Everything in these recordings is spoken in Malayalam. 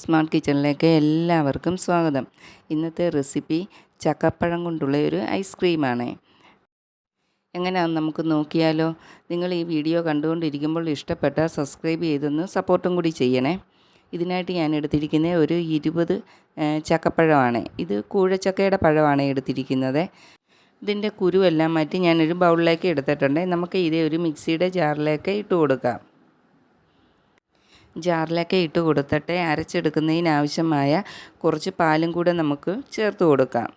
സ്മാർട്ട് കിച്ചണിലേക്ക് എല്ലാവർക്കും സ്വാഗതം. ഇന്നത്തെ റെസിപ്പി ചക്കപ്പഴം കൊണ്ടുള്ള ഒരു ഐസ്ക്രീമാണ്. എങ്ങനെയാണെന്ന് നമുക്ക് നോക്കിയാലോ നിങ്ങൾ ഈ വീഡിയോ കണ്ടുകൊണ്ടിരിക്കുമ്പോൾ ഇഷ്ടപ്പെട്ട സബ്സ്ക്രൈബ് ചെയ്തൊന്ന് സപ്പോർട്ടും കൂടി ചെയ്യണേ. ഇതിനായിട്ട് ഞാൻ എടുത്തിരിക്കുന്ന ഒരു ഇരുപത് ചക്കപ്പഴമാണ്. ഇത് കൂഴച്ചക്കയുടെ പഴമാണ് എടുത്തിരിക്കുന്നത്. ഇതിന്റെ കുരുവെല്ലാം മാറ്റി ഞാനൊരു ബൗളിലേക്ക് എടുത്തിട്ടുണ്ട്. നമുക്ക് ഇതേ ഒരു മിക്സിയുടെ ജാറിലേക്ക് ഇട്ട് കൊടുക്കാം. ജാറിലൊക്കെ ഇട്ട് കൊടുത്തിട്ട് അരച്ചെടുക്കുന്നതിനാവശ്യമായ കുറച്ച് പാലും കൂടെ നമുക്ക് ചേർത്ത് കൊടുക്കാം.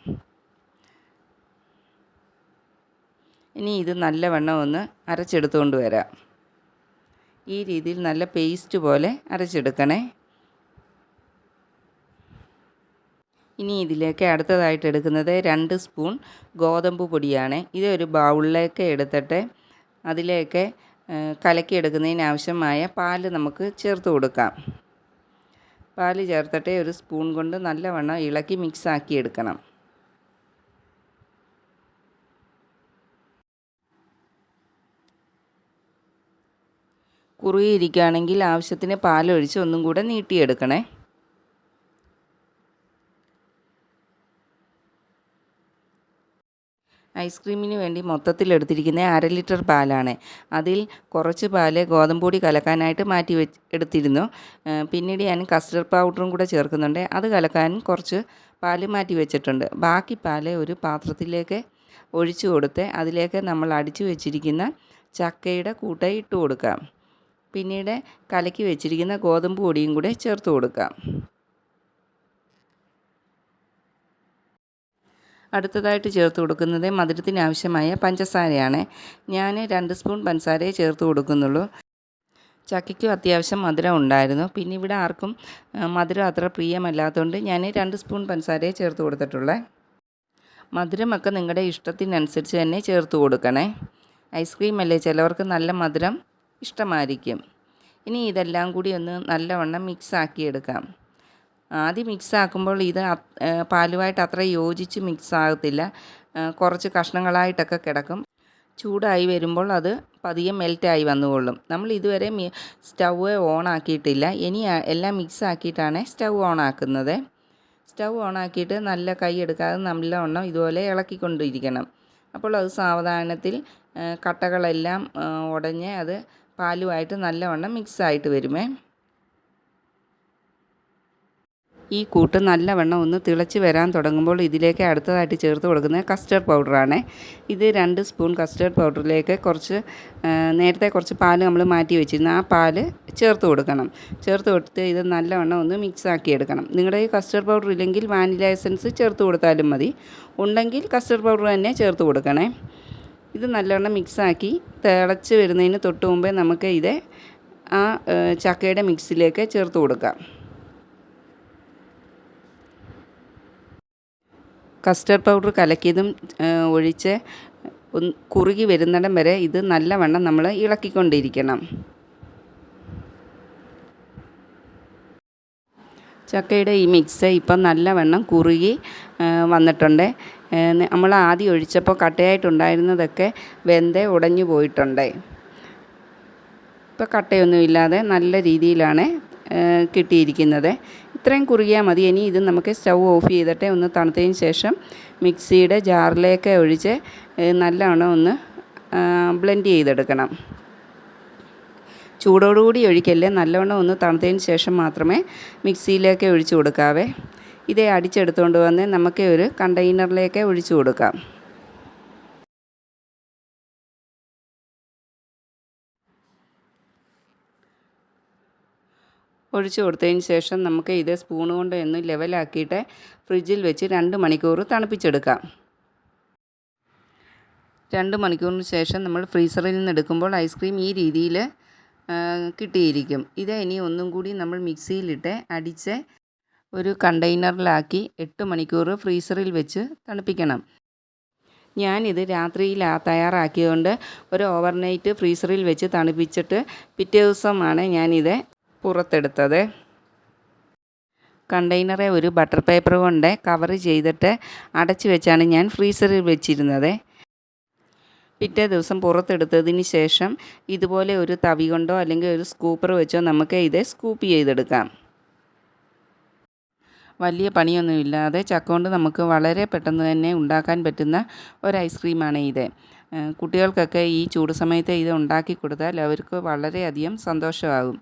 ഇനി ഇത് നല്ലവണ്ണം ഒന്ന് അരച്ചെടുത്തുകൊണ്ട് വരാം. ഈ രീതിയിൽ നല്ല പേസ്റ്റ് പോലെ അരച്ചെടുക്കണേ. ഇനി ഇതിലേക്ക് അടുത്തതായിട്ട് എടുക്കുന്നത് രണ്ട് സ്പൂൺ ഗോതമ്പ് പൊടിയാണ്. ഇത് ഒരു ബൗളിലേക്ക് എടുത്തിട്ട് അതിലേക്ക് കലക്കിയെടുക്കുന്നതിന് ആവശ്യമായ പാൽ നമുക്ക് ചേർത്ത് കൊടുക്കാം. പാൽ ചേർത്തിട്ട് ഒരു സ്പൂൺ കൊണ്ട് നല്ലവണ്ണം ഇളക്കി മിക്സ് ആക്കി എടുക്കണം. കുറുകിയിരിക്കുകയാണെങ്കിൽ ആവശ്യത്തിന് പാലൊഴിച്ച് ഒന്നും കൂടെ നീട്ടിയെടുക്കണേ. ഐസ്ക്രീമിന് വേണ്ടി മൊത്തത്തിൽ എടുത്തിരിക്കുന്ന അര ലിറ്റർ പാലാണ്. അതിൽ കുറച്ച് പാൽ ഗോതമ്പൊടി കലക്കാനായിട്ട് മാറ്റി വെച്ച് എടുത്തിരുന്നു. പിന്നീട് ഞാൻ കസ്റ്റർഡ് പൗഡറും കൂടെ ചേർക്കുന്നുണ്ട്. അത് കലക്കാൻ കുറച്ച് പാൽ മാറ്റി വെച്ചിട്ടുണ്ട്. ബാക്കി പാൽ ഒരു പാത്രത്തിലേക്ക് ഒഴിച്ചു കൊടുത്ത് അതിലേക്ക് നമ്മൾ അടിച്ചു വെച്ചിരിക്കുന്ന ചക്കയുടെ കൂട്ട ഇട്ട് കൊടുക്കാം. പിന്നീട് കലക്കി വെച്ചിരിക്കുന്ന ഗോതമ്പ് പൊടിയും കൂടെ ചേർത്ത് കൊടുക്കാം. അടുത്തതായിട്ട് ചേർത്ത് കൊടുക്കുന്നത് മധുരത്തിന് ആവശ്യമായ പഞ്ചസാരയാണ്. ഞാൻ രണ്ട് സ്പൂൺ പഞ്ചസാരയെ ചേർത്ത് കൊടുക്കുന്നുള്ളൂ. ചക്കയ്ക്കും അത്യാവശ്യം മധുരം ഉണ്ടായിരുന്നു. പിന്നെ ഇവിടെ ആർക്കും മധുരം അത്ര പ്രിയമല്ലാത്തതുകൊണ്ട് ഞാൻ രണ്ട് സ്പൂൺ പഞ്ചസാരയെ ചേർത്ത് കൊടുത്തിട്ടുള്ളത് മധുരമൊക്കെ നിങ്ങളുടെ ഇഷ്ടത്തിനനുസരിച്ച് തന്നെ ചേർത്ത് കൊടുക്കണേ. ഐസ്ക്രീം അല്ലേ ചിലവർക്ക് നല്ല മധുരം ഇഷ്ടമായിരിക്കും. ഇനി ഇതെല്ലാം കൂടി ഒന്ന് നല്ലവണ്ണം മിക്സ് ആക്കിയെടുക്കാം ആദ്യം മിക്സ് ആക്കുമ്പോൾ ഇത് പാലുമായിട്ട് അത്ര യോജിച്ച് മിക്സ് ആകത്തില്ല കുറച്ച് കഷ്ണങ്ങളായിട്ടൊക്കെ കിടക്കും. ചൂടായി വരുമ്പോൾ അത് പതിയെ മെൽറ്റായി വന്നുകൊള്ളും. നമ്മൾ ഇതുവരെ സ്റ്റൗവ് ഓൺ ആക്കിയിട്ടില്ല ഇനി എല്ലാം മിക്സ് ആക്കിയിട്ടാണ് സ്റ്റൗ ഓൺ ആക്കുന്നത് സ്റ്റൗ ഓൺ ആക്കിയിട്ട് നല്ല കൈ എടുക്കാതെ നല്ലവണ്ണം ഇതുപോലെ ഇളക്കിക്കൊണ്ടിരിക്കണം. അപ്പോൾ അത് സാവധാനത്തിൽ കട്ടകളെല്ലാം ഉടഞ്ഞ് അത് പാലുമായിട്ട് നല്ലവണ്ണം മിക്സ് ആയിട്ട് വരുമേ. ഈ കൂട്ട് നല്ലവണ്ണം ഒന്ന് തിളച്ച് വരാൻ തുടങ്ങുമ്പോൾ ഇതിലേക്ക് അടുത്തതായിട്ട് ചേർത്ത് കൊടുക്കുന്നത് കസ്റ്റർഡ് പൗഡറാണ് ഇത് രണ്ട് സ്പൂൺ കസ്റ്റർഡ് പൗഡറിലേക്ക് കുറച്ച് നേരത്തെ കുറച്ച് പാൽ നമ്മൾ മാറ്റി വെച്ചിരുന്നു ആ പാൽ ചേർത്ത് കൊടുക്കണം. ചേർത്ത് കൊടുത്ത് ഇത് നല്ലവണ്ണം ഒന്ന് മിക്സ് ആക്കി എടുക്കണം. നിങ്ങളുടെ കസ്റ്റർഡ് പൗഡർ ഇല്ലെങ്കിൽ വാനില എസൻസ് ചേർത്ത് കൊടുത്താലും മതി. ഉണ്ടെങ്കിൽ കസ്റ്റർഡ് പൗഡർ തന്നെ ചേർത്ത് കൊടുക്കണേ. ഇത് നല്ലവണ്ണം മിക്സാക്കി തിളച്ച് വരുന്നതിന് തൊട്ട് മുമ്പേ നമുക്ക് ഇത് ആ ചക്കയുടെ മിക്സിലേക്ക് ചേർത്ത് കൊടുക്കാം. കസ്റ്റർഡ് പൗഡർ കലക്കിയതും ഒഴിച്ച് കുറുകി വരുന്നിടം വരെ ഇത് നല്ലവണ്ണം നമ്മൾ ഇളക്കിക്കൊണ്ടിരിക്കണം. ചക്കയുടെ ഈ മിക്സ് ഇപ്പം നല്ലവണ്ണം കുറുകി വന്നിട്ടുണ്ട്. നമ്മൾ ആദ്യം ഒഴിച്ചപ്പോൾ കട്ടയായിട്ടുണ്ടായിരുന്നതൊക്കെ വെന്ത് ഉടഞ്ഞു പോയിട്ടുണ്ട്. ഇപ്പോൾ കട്ടയൊന്നുമില്ലാതെ നല്ല രീതിയിലാണ് കിട്ടിയിരിക്കുന്നത്. ഇത്രയും കുറുകിയാൽ മതി. ഇനി ഇത് നമുക്ക് സ്റ്റൗ ഓഫ് ചെയ്തിട്ട് ഒന്ന് തണുത്തതിന് ശേഷം മിക്സിയുടെ ജാറിലേക്ക് ഒഴിച്ച് നല്ലവണ്ണം ഒന്ന് ബ്ലെൻഡ് ചെയ്തെടുക്കണം. ചൂടോടുകൂടി ഒഴിക്കല്ലേ? നല്ലവണ്ണം ഒന്ന് തണുത്തതിന് ശേഷം മാത്രമേ മിക്സിയിലേക്ക് ഒഴിച്ചു കൊടുക്കാവേ. ഇതേ അടിച്ചെടുത്തുകൊണ്ട് വന്ന് നമുക്ക് ഒരു കണ്ടെയ്നറിലേക്ക് ഒഴിച്ചു കൊടുക്കാം. ഒഴിച്ച് കൊടുത്തതിന് ശേഷം നമുക്ക് ഇത് സ്പൂൺ കൊണ്ട് ഒന്ന് ലെവലാക്കിയിട്ട് ഫ്രിഡ്ജിൽ വെച്ച് രണ്ട് മണിക്കൂർ തണുപ്പിച്ചെടുക്കാം. രണ്ട് മണിക്കൂറിന് ശേഷം നമ്മൾ ഫ്രീസറിൽ നിന്ന് എടുക്കുമ്പോൾ ഐസ്ക്രീം ഈ രീതിയിൽ കിട്ടിയിരിക്കും. ഇത് ഇനി ഒന്നും കൂടി നമ്മൾ മിക്സിയിലിട്ട് അടിച്ച് ഒരു കണ്ടെയ്നറിലാക്കി എട്ട് മണിക്കൂർ ഫ്രീസറിൽ വെച്ച് തണുപ്പിക്കണം. ഞാനിത് രാത്രിയിൽ തയ്യാറാക്കിയതുകൊണ്ട് ഒരു ഓവർനൈറ്റ് ഫ്രീസറിൽ വെച്ച് തണുപ്പിച്ചിട്ട് പിറ്റേ ദിവസമാണ് ഞാനിത് പുറത്തെടുത്തത്. കണ്ടെയ്നറെ ഒരു ബട്ടർ പേപ്പർ കൊണ്ട് കവർ ചെയ്തിട്ട് അടച്ചു വെച്ചാണ് ഞാൻ ഫ്രീസറിൽ വെച്ചിരുന്നത്. പിറ്റേ ദിവസം പുറത്തെടുത്തതിന് ശേഷം ഇതുപോലെ ഒരു തവി കൊണ്ടോ അല്ലെങ്കിൽ ഒരു സ്കൂപ്പർ വെച്ചോ നമുക്ക് ഇത് സ്കൂപ്പ് ചെയ്തെടുക്കാം. വലിയ പണിയൊന്നുമില്ലാതെ ചക്ക കൊണ്ട് നമുക്ക് വളരെ പെട്ടെന്ന് തന്നെ ഉണ്ടാക്കാൻ പറ്റുന്ന ഒരു ഐസ്ക്രീമാണ് ഇത്. കുട്ടികൾക്കൊക്കെ ഈ ചൂട് സമയത്ത് ഇത് ഉണ്ടാക്കി കൊടുത്താൽ അവർക്ക് വളരെയധികം സന്തോഷമാകും.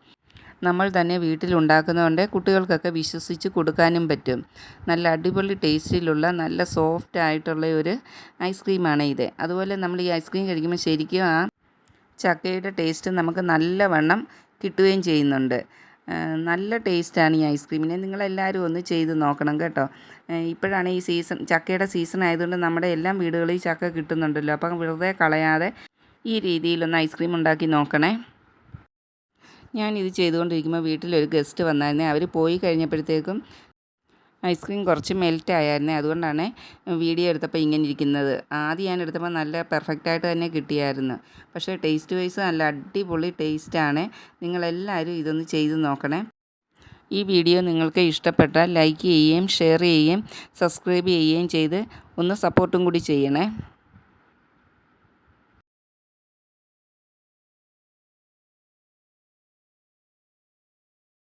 നമ്മൾ തന്നെ വീട്ടിലുണ്ടാക്കുന്നതുകൊണ്ട് കുട്ടികൾക്കൊക്കെ വിശ്വസിച്ച് കൊടുക്കാനും പറ്റും. നല്ല അടിപൊളി ടേസ്റ്റിലുള്ള നല്ല സോഫ്റ്റ് ആയിട്ടുള്ള ഒരു ഐസ്ക്രീമാണ് ഇത്. അതുപോലെ നമ്മൾ ഈ ഐസ്ക്രീം കഴിക്കുമ്പോൾ ശരിക്കും ആ ചക്കയുടെ ടേസ്റ്റ് നമുക്ക് നല്ലവണ്ണം കിട്ടുകയും ചെയ്യുന്നുണ്ട്. നല്ല ടേസ്റ്റാണ് ഈ ഐസ്ക്രീമിനെ. നിങ്ങളെല്ലാവരും ഒന്ന് ചെയ്ത് നോക്കണം കേട്ടോ. ഇപ്പോഴാണ് ഈ സീസൺ ചക്കയുടെ സീസൺ ആയതുകൊണ്ട് നമ്മുടെ എല്ലാ വീടുകളിൽ ചക്ക കിട്ടുന്നുണ്ടല്ലോ. അപ്പം വെറുതെ കളയാതെ ഈ രീതിയിലൊന്ന് ഐസ്ക്രീം ഉണ്ടാക്കി നോക്കണേ. ഞാനിത് ചെയ്തുകൊണ്ടിരിക്കുമ്പോൾ വീട്ടിലൊരു ഗസ്റ്റ് വന്നായിരുന്നു. അവർ പോയി കഴിഞ്ഞപ്പോഴത്തേക്കും ഐസ്ക്രീം കുറച്ച് മെൽറ്റ് ആയായിരുന്നേ. അതുകൊണ്ടാണ് വീഡിയോ എടുത്തപ്പോൾ ഇങ്ങനെ ഇരിക്കുന്നത്. ആദ്യം ഞാൻ എടുത്തപ്പോൾ നല്ല പെർഫെക്റ്റായിട്ട് തന്നെ കിട്ടിയായിരുന്നു. പക്ഷേ ടേസ്റ്റ് വൈസ് നല്ല അടിപൊളി ടേസ്റ്റാണ് നിങ്ങളെല്ലാവരും ഇതൊന്ന് ചെയ്ത് നോക്കണേ. ഈ വീഡിയോ നിങ്ങൾക്ക് ഇഷ്ടപ്പെട്ടാൽ ലൈക്ക് ചെയ്യുകയും ഷെയർ ചെയ്യുകയും സബ്സ്ക്രൈബ് ചെയ്യുകയും ചെയ്ത് ഒന്ന് സപ്പോർട്ടും കൂടി ചെയ്യണേ.